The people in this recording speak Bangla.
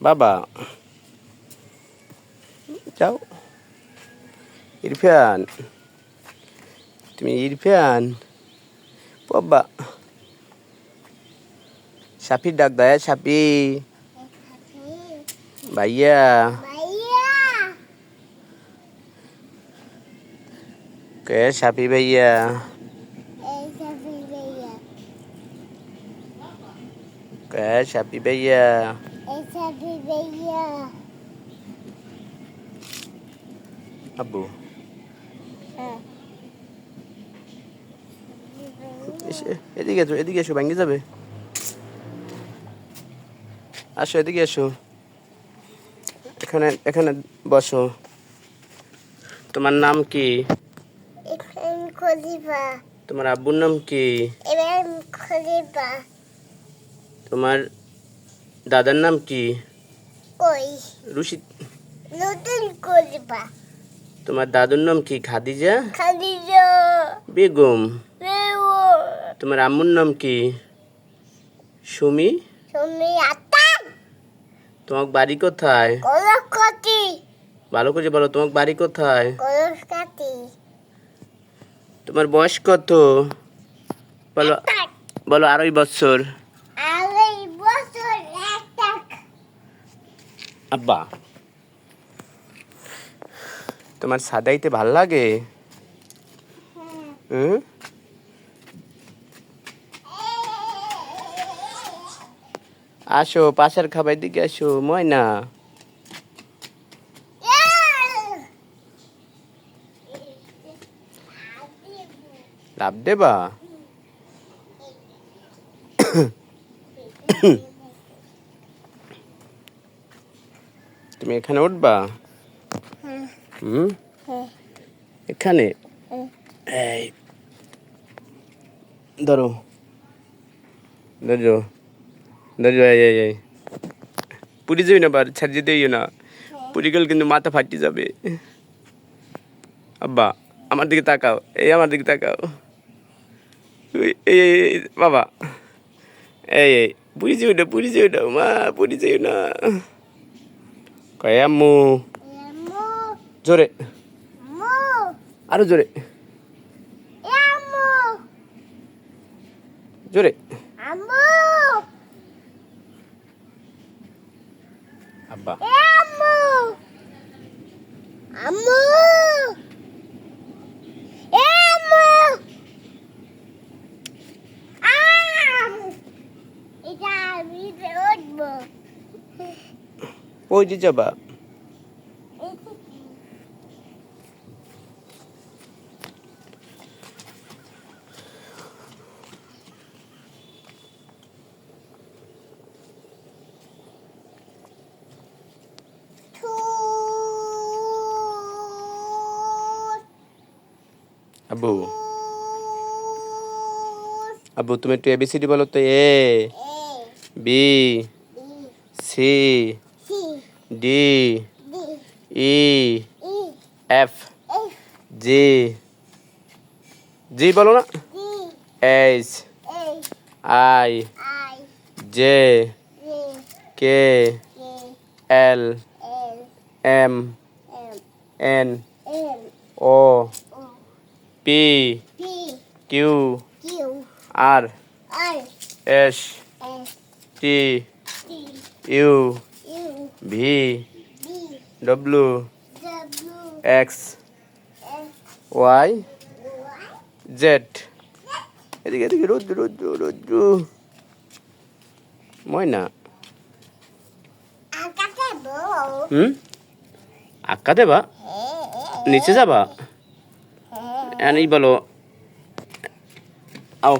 বাবা যাও ইরফান তুমি ইরফান বাবা সাপি ডাক দেয় সাপি ভাইয়া ভাইয়া কে সাপি ভাইয়া এই সাবি ভাইয়া কে সাপি ভাইয়া এই সাবি ভাইয়া আব্বু। এদিকে এসো এদিকে এসো ভাঙ্গি যাবে? আসো এদিকে এসো। এখানে এখানে বসো। তোমার নাম কি? তোমার আব্বুর নাম কি? তোমার দাদার নাম কি? কই রুশি নতুন তোমার দাদুর নাম কি? খাদিজা? খাদিজা। বেগম। তোমার আম্মুর নাম কি? সুমি? আতা তোমার বাড়ি কোথায়? কলকাতি। ভালো করে বলো তোমার বাড়ি কোথায়? কলকাতি। তোমার বয়স কত? বলো বলো আড়াই বছর আড়াই বছর একটা আব্বা। তোমার সাদাইতে ভালো লাগে? হুম। আসো পাশের খাবার দিকে আসো ময়না। লাভ দেবা? তুমি এখানে উঠবা? হুম? এখানে? এই, ধরো। ধরো। ধরো, এই এই পুরি যাবি না বার ছাড় যেতে না। পুরি গেলে কিন্তু মাথা ফাটি যাবে। আব্বা, আমার দিকে তাকাও। এই, আমার দিকে তাকাও। এই বাবা। এই এই, পুরি যাই না, পুরি যাই না, মা, পুরি যাই না। কয় আম্মু মু জোরে আরও জোরে জোরে আব্বা এটা আমি উঠবো ওই যে যাবা আব্বু আব্বু তুমি একটু এবিসিডি বলো তো A B C. D E F G G বলো না? H I J K L M N O P Q R S T U V W X Y Z এদিকে এদিকে রোদ্রু রোদ্রু রোদ্রু ময়না। হুম? আক্কা দেবা? নিচে যাবা? এই বলো। আও।